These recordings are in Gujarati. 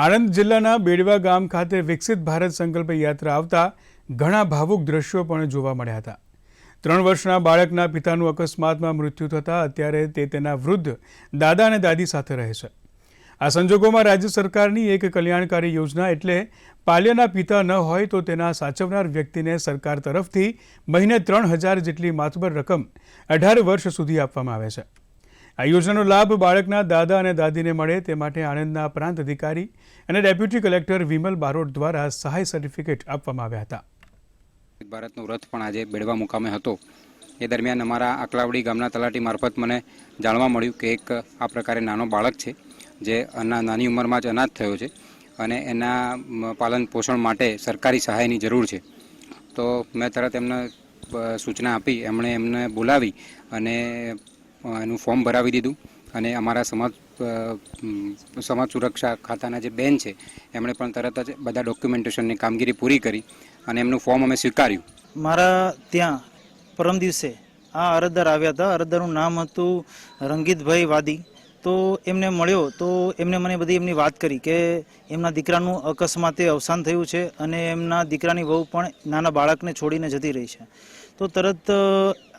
આણંદ જિલ્લાના બેડવા ગામ ખાતે વિકસિત ભારત સંકલ્પ યાત્રા આવતા ઘણા ભાવુક દ્રશ્યો પણ જોવા મળ્યા હતા. ત્રણ વર્ષના બાળકના પિતાનું અકસ્માતમાં મૃત્યુ થતાં અત્યારે તે તેના વૃદ્ધ દાદા અને દાદી સાથે રહે છે. આ સંજોગોમાં રાજ્ય સરકારની એક કલ્યાણકારી યોજના એટલે પાલ્યના પિતા ન હોય તો તેના સાચવનાર વ્યક્તિને સરકાર તરફથી મહિને ત્રણ હજાર જેટલી માતબર રકમ અઢાર વર્ષ સુધી આપવામાં આવે છે. આ યોજનાનો લાભ બાળકના દાદા અને દાદીને મળે તે માટે આણંદના પ્રાંત અધિકારી અને ડેપ્યુટી કલેક્ટર વિમલ બારોટ દ્વારા સહાય સર્ટિફિકેટ આપવામાં આવ્યા હતા. ભારતનો રથ પણ આજે બેડવા મુકામે હતો. એ દરમિયાન અમારા આકલાવડી ગામના તલાટી મારફત મને જાણવા મળ્યું કે એક આ પ્રકારે નાનો બાળક છે, જે નાની ઉંમરમાં જ અનાથ થયો છે અને એના પાલન પોષણ માટે સરકારી સહાયની જરૂર છે. તો મેં તરત એમને સૂચના આપી, એમણે એમને બોલાવી અને એનું ફોર્મ ભરાવી દીધું અને અમારા સમાજ સમાજ સુરક્ષા ખાતાના જે બેન છે, એમણે પણ તરત જ બધા ડોક્યુમેન્ટેશનની કામગીરી પૂરી કરી અને એમનું ફોર્મ અમે સ્વીકાર્યું. મારા ત્યાં પરમ દિવસે આ અરજદાર આવ્યા હતા. અરજદારનું નામ હતું રંગીતભાઈ વાદી. તો એમને મળ્યો, તો એમને મને બધી એમની વાત કરી કે એમના દીકરાનું અકસ્માતે અવસાન થયું છે અને એમના દીકરાની વહુ પણ નાના બાળકને છોડીને જતી રહી છે. તો તરત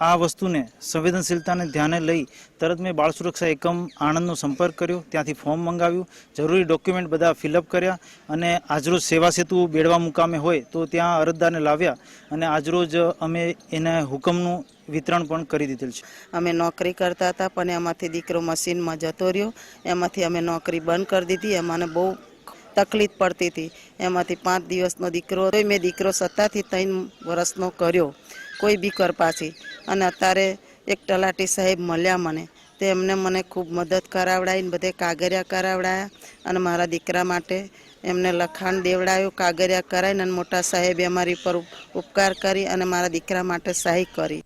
આ વસ્તુને સંવેદનશીલતાને ધ્યાને લઈ તરત મેં બાળ સુરક્ષા એકમ આણંદનો સંપર્ક કર્યો. ત્યાંથી ફોર્મ મંગાવ્યું. જરૂરી ડોક્યુમેન્ટ બધા ફિલઅપ કર્યા અને આજરોજ સેવા સેતુ બેડવા મુકામે હોય તો ત્યાં અરજદારને લાવ્યા અને આજરોજ અમે એને હુકમનું વિતરણ પણ કરી દીધેલ છે. અમે નોકરી કરતા હતા, પણ એમાંથી દીકરો મશીનમાં જતો રહ્યો. એમાંથી અમે નોકરી બંધ કરી દીધી. એમાંને બહુ તકલીફ પડતી હતી. એમાંથી પાંચ દિવસનો દીકરો તોય મેં દીકરો સત્તાથી ત્રણ વર્ષનો કર્યો. કોઈ બી કરપાથી અને અત્યારે એક તલાટી સાહેબ મળ્યા મને. તે એમને મને ખૂબ મદદ કરાવડાવીને બધે કાગરિયા કરાવડાયા અને મારા દીકરા માટે એમને લખાણ દેવડાયું કાગરિયા કરાવીને અને મોટા સાહેબે અમારી પર ઉપકાર કરી અને મારા દીકરા માટે સહાય કરી.